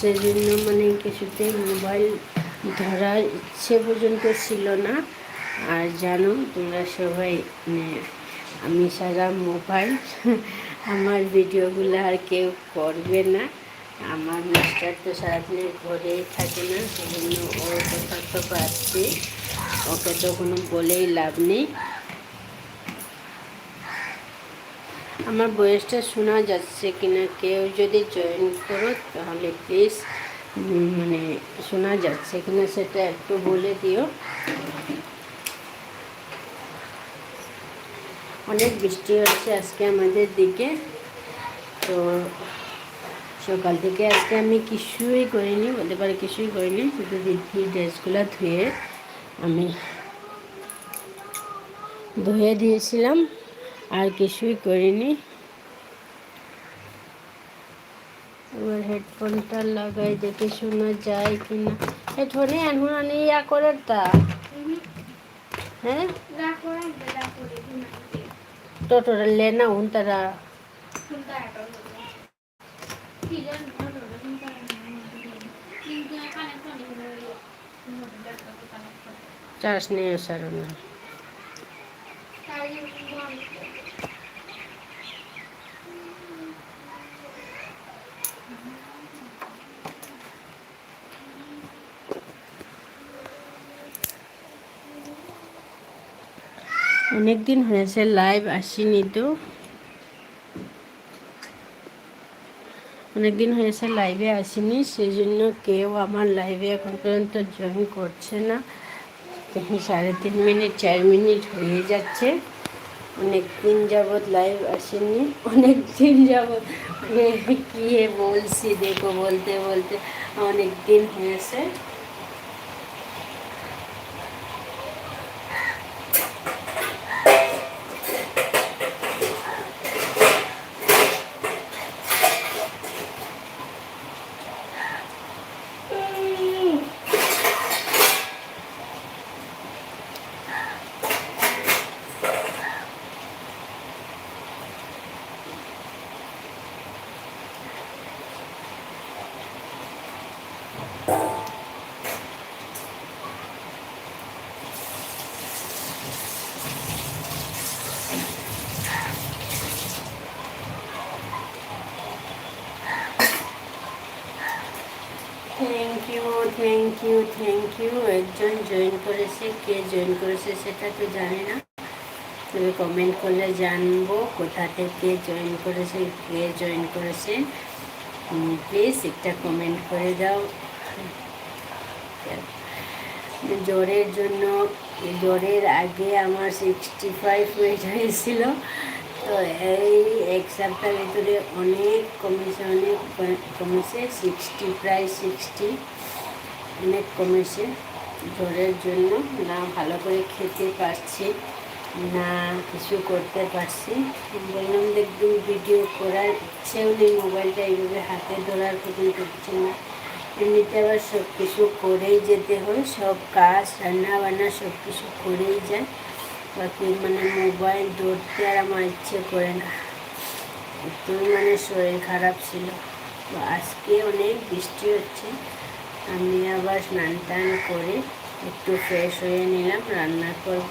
সেই জন্য মানে কিছুতেই মোবাইল ধরার ইচ্ছে পর্যন্ত ছিল না। আর জানো, তোমরা সবাই মানে আমি সারা মোবাইল, আমার ভিডিওগুলো আর কেউ করবে না। আমার মাস্টার তো সারাদিন ঘরেই থাকে না, সেজন্য ওর কথা তো পাচ্ছি ওকে তো কোনো বলেই লাভ নেই। আমার বয়সটা শোনা যাচ্ছে কিনা কেউ যদি জয়েন করো তাহলে প্লিজ মানে শোনা যাচ্ছে কিনা সেটা একটু বলে দিও। অনেক বৃষ্টি হচ্ছে আজকে আমাদের দিকে, তো সকাল থেকে আজকে আমি কিছুই করিনি বলতে পারি কিছুই করিনি, শুধু দিদি ড্রেসগুলো ধুয়ে আমি ধুয়ে দিয়েছিলাম। আর কিছুই করিনি। এবার হেডফোনটা লাগাই, দেখে শোনা যায় কি না হেডফোনে এখন আনি ইয়া করে তা হ্যাঁ? টোটোটা লেনা উন তারা। চার্জ নিয়ে আসার না। অনেক দিন হয়েছে লাইভ আসিনি তো। অনেক দিন হয়েছে লাইভে আসিনি, সেই জন্য কেউ আমার লাইভে এখন পর্যন্ত জয়েন করছে না। সাড়ে তিন মিনিট, চার মিনিট হয়ে যাচ্ছে। অনেক দিন যাবৎ লাইভ আসেনি। অনেক দিন যাবৎ কী বলছি, দেখো, বলতে বলতে অনেক দিন হয়েছে। Thank you thank you thank you একজন জয়েন করেছে, কে জয়েন করেছে সেটা তো জানি না। তবে কমেন্ট করলে জানব কোথা থেকে জয়েন করেছে, কে জয়েন করেছে। প্লিজ একটা কমেন্ট করে দাও। জ্বরের জন্য, জ্বরের আগে আমার সিক্সটি ফাইভ ওয়েট হয়েছিল তো এই এক সপ্তাহের ভিতরে অনেক কমেছে অনেক কমেছে সিক্সটি প্রায় সিক্সটি অনেক কমেছে জ্বরের জন্য। না, ভালো করে খেতে পারছি না, কিছু করতে পারছি। বললাম দেখবি ভিডিও করার ইচ্ছেও নেই, মোবাইলটা এইভাবে হাতে ধরার কোনো করছে না এমনিতে আবার সব কিছু করেই যেতে হয়, সব কাজ রান্না বান্না সব কিছু করেই যায়। মানে মোবাইল ধরতে আর আমার ইচ্ছে করে না। একটু মানে শরীর খারাপ ছিল। আজকে অনেক বৃষ্টি হচ্ছে। আমি আবার স্নান টান করে একটু ফ্রেশ হয়ে নিলাম, রান্না করব।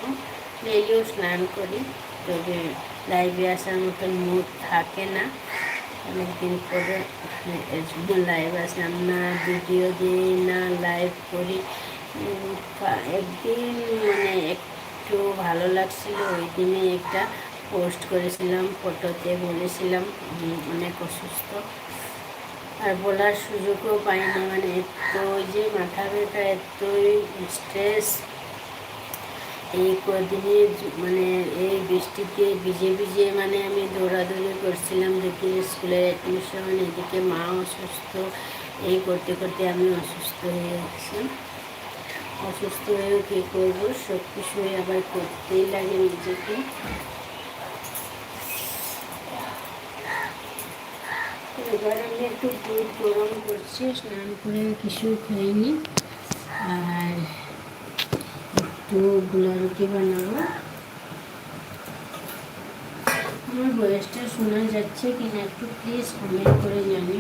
ডেলিও স্নান করি, তবে লাইভে আসার মতন মুড থাকে না। অনেকদিন পরে লাইভ আসলাম না ভিডিও দিই না লাইভ করি। একদিন মানে একটু ভালো লাগছিল। ওই দিনে একটা পোস্ট করেছিলাম ফটোতে বলেছিলাম অনেক অসুস্থ। আর বলার সুযোগও পাইনি মানে এত যে মাথা ব্যথা, এতই স্ট্রেস এই কদিনে মানে এই বৃষ্টিতে ভিজে ভিজে মানে আমি দৌড়াদৌড়ি করছিলাম, দেখি স্কুলের অ্যাডমিশন এদিকে মা অসুস্থ। এই করতে করতে আমি অসুস্থ হয়ে যাচ্ছি অসুস্থ হয়েও কী করব সব কিছুই আবার করতেই লাগে নিজেকে। এবার আমি একটু দুধ গরম করছি, স্নান করে কিছু খাইনি। আর একটু গুলা রুটি বানাবো। আমার বয়সটা শোনা যাচ্ছে কিনা একটু প্লিজ কমেন্ট করে জানি